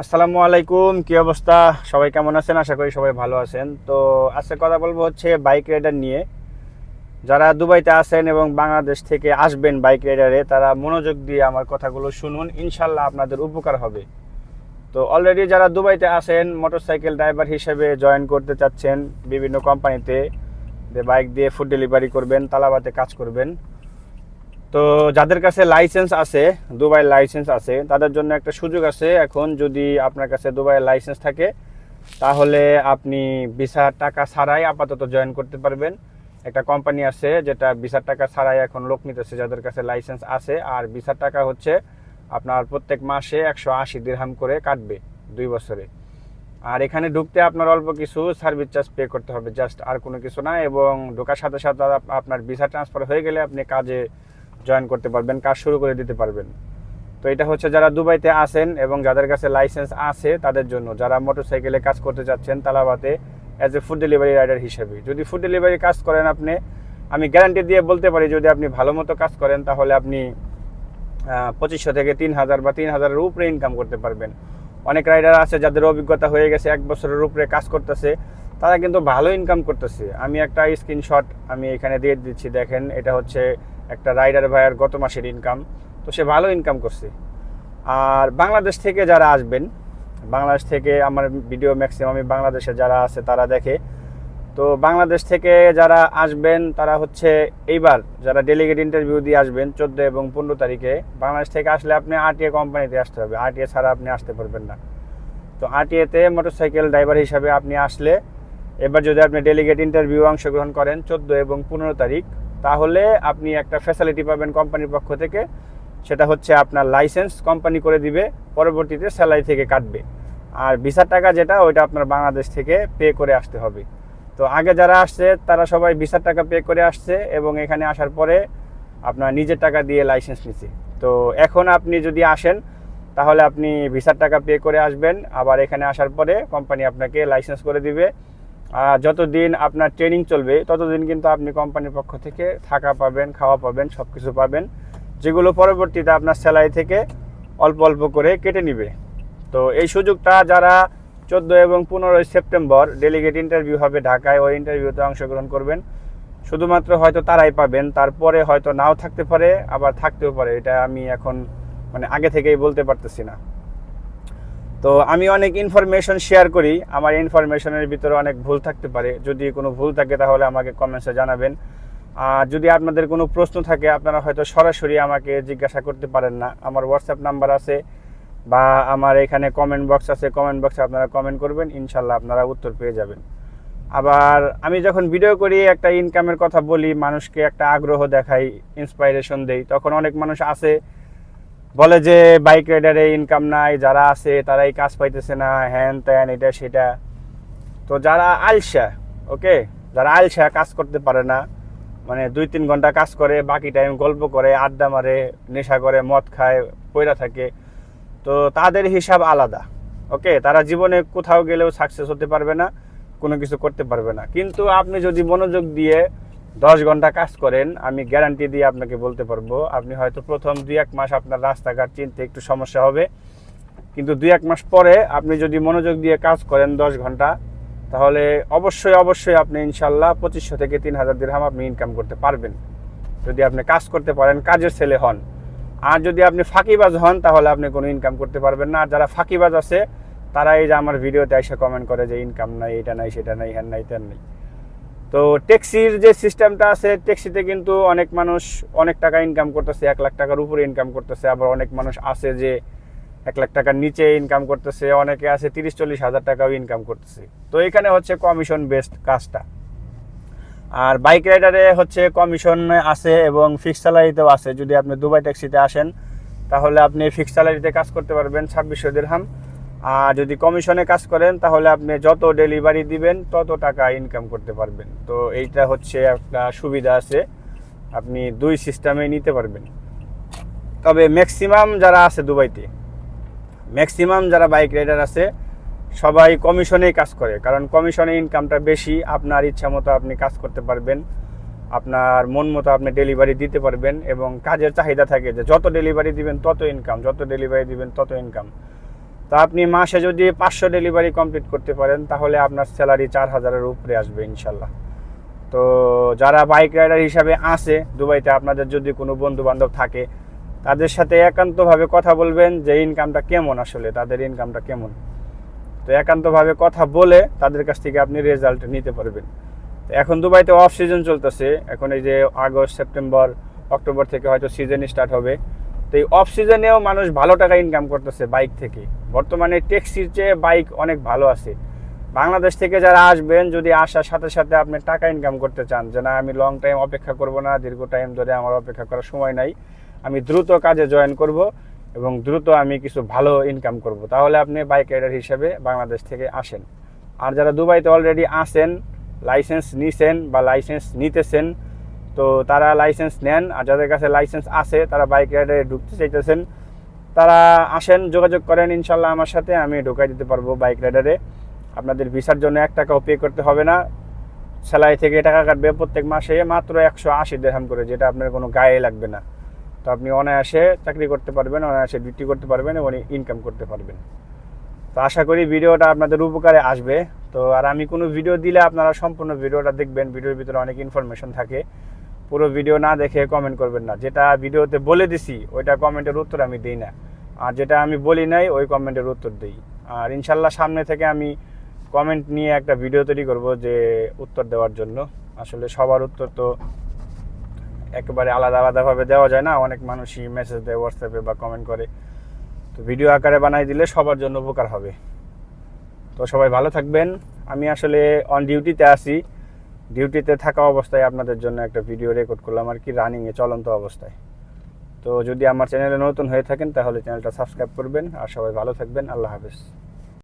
আসসালামু আলাইকুম, কি অবস্থা? সবাই কেমন আছেন? আশা করি সবাই ভালো আছেন। তো আজকে কথা বলব হচ্ছে বাইক রাইডার নিয়ে। যারা দুবাইতে আছেন এবং বাংলাদেশ থেকে আসবেন বাইক রাইডারে তারা মনোযোগ দিয়ে আমার কথাগুলো শুনুন। ইনশাল্লাহ আপনাদের উপকার হবে। তো অলরেডি যারা দুবাইতে আছেন মোটরসাইকেল ড্রাইভার হিসেবে জয়েন করতে চাচ্ছেন বিভিন্ন কোম্পানিতে বাইক দিয়ে ফুড ডেলিভারি করবেন, তালাবাতে কাজ করবেন। তো যাদের কাছে লাইসেন্স আছে দুবাই লাইসেন্স আছে, তাদের জন্য একটা সুযোগ আছে এখন যদি আপনার কাছে দুবাইয়ের লাইসেন্স থাকে, তাহলে আপনি ভিসার টাকা ছাড়াই আপাতত জয়েন করতে পারবেন। একটা কোম্পানি আছে যেটা ভিসার টাকা ছাড়াই এখন লোক নিতেছে যাদের কাছে লাইসেন্স আছে, আর ভিসার টাকা হচ্ছে আপনার প্রত্যেক মাসে একশো আশি দিরহাম করে কাটবে দুই বছরে। আর এখানে ঢুকতে আপনার অল্প কিছু সার্ভিস চার্জ পে করতে হবে জাস্ট আর কোনো কিছু না, এবং ঢোকার সাথে সাথে আপনার ভিসা ট্রান্সফার হয়ে গেলে আপনি কাজে জয়েন করতে পারবেন, কাজ শুরু করে দিতে পারবেন। তো এটা হচ্ছে যারা দুবাইতে আসেন এবং যাদের কাছে লাইসেন্স আছে তাদের জন্য। যারা মোটরসাইকেলে কাজ করতে চাচ্ছেন তালাবাতে as a food delivery rider হিসেবে। যদি ফুড ডেলিভারি কাজ করেন আপনি, আমি গ্যারান্টি দিয়ে বলতে পারি যদি আপনি ভালো মতো কাজ করেন তাহলে আপনি পঁচিশশো থেকে তিন হাজার বা তিন হাজারের উপরে ইনকাম করতে পারবেন। অনেক রাইডার আছে যাদের অভিজ্ঞতা হয়ে গেছে, এক বছরের উপরে কাজ করতেছে, তারা কিন্তু ভালো ইনকাম করতেছে। আমি একটা স্ক্রিনশট আমি এখানে দিয়ে দিচ্ছি, দেখেন এটা হচ্ছে একটা রাইডার ভাইয়ের গত মাসের ইনকাম তো সে ভালো ইনকাম করছে। আর বাংলাদেশ থেকে যারা আসবেন, বাংলাদেশ থেকে আমার ভিডিও ম্যাক্সিমামই বাংলাদেশে যারা আছে তারা দেখে। তো বাংলাদেশ থেকে যারা আসবেন, তারা হচ্ছে এইবার যারা ডেলিগেট ইন্টারভিউ দিয়ে আসবেন, চোদ্দ এবং পনেরো তারিখে, বাংলাদেশ থেকে আসলে আপনি আরটিএ কোম্পানিতে আসতে হবে। আরটিএ ছাড়া আপনি আসতে পারবেন না। তো আরটিএতে মোটরসাইকেল ড্রাইভার হিসাবে আপনি আসলে, এবার যদি আপনি ডেলিগেট ইন্টারভিউ অংশগ্রহণ করেন, চোদ্দ এবং পনেরো তারিখ তাহলে আপনি একটা ফ্যাসিলিটি পাবেন কোম্পানির পক্ষ থেকে। সেটা হচ্ছে আপনার লাইসেন্স কোম্পানি করে দিবে, পরবর্তীতে স্যালারি থেকে কাটবে। আর ভিসার টাকা যেটা, ওইটা আপনার বাংলাদেশ থেকে পে করে আসতে হবে। তো আগে যারা আসছে, তারা সবাই ভিসার টাকা পে করে আসছে এবং এখানে আসার পরে আপনার নিজের টাকা দিয়ে লাইসেন্স নিচ্ছে তো এখন আপনি যদি আসেন, তাহলে আপনি ভিসার টাকা পে করে আসবেন। আবার এখানে আসার পরে কোম্পানি আপনাকে লাইসেন্স করে দিবে। যতদিন আপনার ট্রেনিং চলবে, ততদিন কিন্তু আপনি কোম্পানির পক্ষ থেকে থাকা পাবেন, খাওয়া পাবেন সব কিছু পাবেন, যেগুলো পরবর্তীতে আপনার স্যালারি থেকে অল্প অল্প করে কেটে নিবে। তো এই সুযোগটা যারা চোদ্দ এবং পনেরোই সেপ্টেম্বর ডেলিগেট ইন্টারভিউ হবে ঢাকায়, ওই ইন্টারভিউতে অংশগ্রহণ করবেন। শুধুমাত্র হয়তো তারাই পাবেন, তারপরে হয়তো নাও থাকতে পারে, আবার থাকতেও পারে। এটা আমি এখন মানে আগে থেকেই বলতে পারতেছি না। তো আমি অনেক ইনফরমেশন শেয়ার করি। আমার ইনফরমেশনের ভিতরে অনেক ভুল থাকতে পারে। যদি কোনো ভুল থাকে তাহলে আমাকে কমেন্টসে জানাবেন। আর যদি আপনাদের কোনো প্রশ্ন থাকে, আপনারা হয়তো সরাসরি আমাকে জিজ্ঞাসা করতে পারেন না। আমার হোয়াটসঅ্যাপ নাম্বার আছে বা আমার এখানে কমেন্ট বক্স আছে। কমেন্ট বক্সে আপনারা কমেন্ট করবেন ইনশাল্লাহ আপনারা উত্তর পেয়ে যাবেন। আবার আমি যখন ভিডিও করি, একটা ইনকামের কথা বলি, মানুষকে একটা আগ্রহ দেখাই ইন্সপাইরেশন দেই, তখন অনেক মানুষ আছে বলে যে বাইক রাইডারে ইনকাম নাই, যারা আছে তারাই কাজ পাইতেছে না, হ্যান ত্যান, এটা সেটা। তো যারা আলসা, ওকে? যারা আলসা কাজ করতে পারে না মানে দুই তিন ঘণ্টা কাজ করে, বাকি টাইম গল্প করে, আড্ডা মারে, নেশা করে, মদ খায় পয়রা থাকে, তো তাদের হিসাব আলাদা, ওকে? তারা জীবনে কোথাও গেলেও সাকসেস হতে পারবে না, কোনো কিছু করতে পারবে না। কিন্তু আপনি যদি মনোযোগ দিয়ে দশ ঘণ্টা কাজ করেন, আমি গ্যারান্টি দিয়ে আপনাকে বলতে পারব, আপনি হয়তো প্রথম দুই এক মাস আপনার রাস্তাঘাট চিনতে একটু সমস্যা হবে। কিন্তু দুই এক মাস পরে আপনি যদি মনোযোগ দিয়ে কাজ করেন দশ ঘণ্টা, তাহলে অবশ্যই অবশ্যই আপনি ইনশাল্লাহ পঁচিশশো থেকে তিন হাজার দিরহাম আপনি ইনকাম করতে পারবেন। যদি আপনি কাজ করতে পারেন, কাজের ছেলে হন। আর যদি আপনি ফাঁকিবাজ হন, তাহলে আপনি কোনো ইনকাম করতে পারবেন না। আর যারা ফাঁকিবাজ আছে, তারা এই যে আমার ভিডিওতে এসে কমেন্ট করে যে ইনকাম নাই, এটা নাই, সেটা নাই, হ্যান নাই তেন নাই। তো ট্যাক্সির যে সিস্টেমটা আছে, ট্যাক্সিতে কিন্তু অনেক মানুষ অনেক টাকা ইনকাম করতেছে, এক লাখ টাকার উপরে ইনকাম করতেছে। আবার অনেক মানুষ আছে যে এক লাখ টাকার নিচে ইনকাম করতেছে, অনেকে আছে তিরিশ, চল্লিশ হাজার টাকাও ইনকাম করতেছে। তো এখানে হচ্ছে কমিশন বেসড কাজটা। আর বাইক রাইডারে হচ্ছে কমিশন আছে এবং ফিক্স স্যালারিতেও আছে। যদি আপনি দুবাই ট্যাক্সিতে আসেন, তাহলে আপনি ফিক্স স্যালারিতে কাজ করতে পারবেন, ছাব্বিশশো দিরহাম আর যদি কমিশনে কাজ করেন, তাহলে আপনি যত ডেলিভারি দিবেন, তত টাকা ইনকাম করতে পারবেন। তো এইটা হচ্ছে একটা সুবিধা আছে, আপনি দুই সিস্টেমে নিতে পারবেন। তবে ম্যাক্সিমাম যারা আছে দুবাইতে ম্যাক্সিমাম যারা বাইক রাইডার আছে, সবাই কমিশনেই কাজ করে। কারণ কমিশনে ইনকামটা বেশি, আপনার ইচ্ছা মতো আপনি কাজ করতে পারবেন, আপনার মন মতো আপনি ডেলিভারি দিতে পারবেন এবং কাজের চাহিদা থাকে যে যত ডেলিভারি দিবেন, তত ইনকাম যত ডেলিভারি দিবেন, তত ইনকাম তো আপনি মাসে যদি পাঁচশো ডেলিভারি কমপ্লিট করতে পারেন, তাহলে আপনার স্যালারি চার হাজারের উপরে আসবে ইনশাল্লাহ। তো যারা বাইক রাইডার হিসাবে আসে দুবাইতে, আপনাদের যদি কোনো বন্ধু বান্ধব থাকে, তাদের সাথে একান্তভাবে কথা বলবেন যে ইনকামটা কেমন আসলে, তাদের ইনকামটা কেমন। তো একান্তভাবে কথা বলে তাদের কাছ থেকে আপনি রেজাল্ট নিতে পারবেন। এখন দুবাইতে অফ সিজন চলতেছে, এখন এই যে আগস্ট, সেপ্টেম্বর, অক্টোবর থেকে হয়তো সিজন স্টার্ট হবে। তো এই অফ সিজনেও মানুষ ভালো টাকা ইনকাম করতেছে বাইক থেকে। বর্তমানে ট্যাক্সির চেয়ে বাইক অনেক ভালো আছে। বাংলাদেশ থেকে যারা আসবেন, যদি আসার সাথে সাথে আপনি টাকা ইনকাম করতে চান, যে না, আমি লং টাইম অপেক্ষা করব না, দীর্ঘ টাইম ধরে আমার অপেক্ষা করার সময় নাই, আমি দ্রুত কাজে জয়েন করব এবং দ্রুত আমি কিছু ভালো ইনকাম করব। তাহলে আপনি বাইক রাইডার হিসেবে বাংলাদেশ থেকে আসেন। আর যারা দুবাইতে অলরেডি আসেন লাইসেন্স নিছেন বা লাইসেন্স নিতেছেন তো তারা লাইসেন্স নেন আর যাদের কাছে লাইসেন্স আছে, তারা বাইক রাইডারে ঢুকতে চাইতেছেন, তারা আসেন, যোগাযোগ করেন, ইনশাল্লাহ আমার সাথে আমি ঢোকাই দিতে পারব বাইক রাইডারে আপনাদের ভিসার জন্য এক টাকাও পে করতে হবে না। স্যালারি থেকে টাকা কাটবে প্রত্যেক মাসে মাত্র একশো আশি দেড়হাম করে, যেটা আপনার কোনো গায়ে লাগবে না। তো আপনি অনায়াসে চাকরি করতে পারবেন, অনায়াসে ডিউটি করতে পারবেন এবং ইনকাম করতে পারবেন। তো আশা করি ভিডিওটা আপনাদের উপকারে আসবে। তো আর আমি কোনো ভিডিও দিলে আপনারা সম্পূর্ণ ভিডিওটা দেখবেন, ভিডিওর ভিতরে অনেক ইনফরমেশন থাকে। পুরো ভিডিও না দেখে কমেন্ট করবেন না। যেটা ভিডিওতে বলে দিছি, ওইটা কমেন্টের উত্তর আমি দিই না। আর যেটা আমি বলি নাই, ওই কমেন্টের উত্তর দিই। আর ইনশাল্লাহ সামনে থেকে আমি কমেন্ট নিয়ে একটা ভিডিও তৈরি করব যে উত্তর দেওয়ার জন্য। আসলে সবার উত্তর তো একেবারে আলাদা আলাদাভাবে দেওয়া যায় না। অনেক মানুষই মেসেজ দেয় হোয়াটসঅ্যাপে বা কমেন্ট করে। তো ভিডিও আকারে বানাই দিলে সবার জন্য উপকার হবে। তো সবাই ভালো থাকবেন। আমি আসলে অন ডিউটিতে আছি। ডিউটিতে থাকা অবস্থায় আপনাদের জন্য একটা ভিডিও রেকর্ড করলাম, আর কি রানিংয়ে চলন্ত অবস্থায়। তো যদি আমার চ্যানেলে নতুন হয়ে থাকেন, তাহলে চ্যানেলটা সাবস্ক্রাইব করবেন, আর সবাই ভালো থাকবেন, আল্লাহ হাফেজ।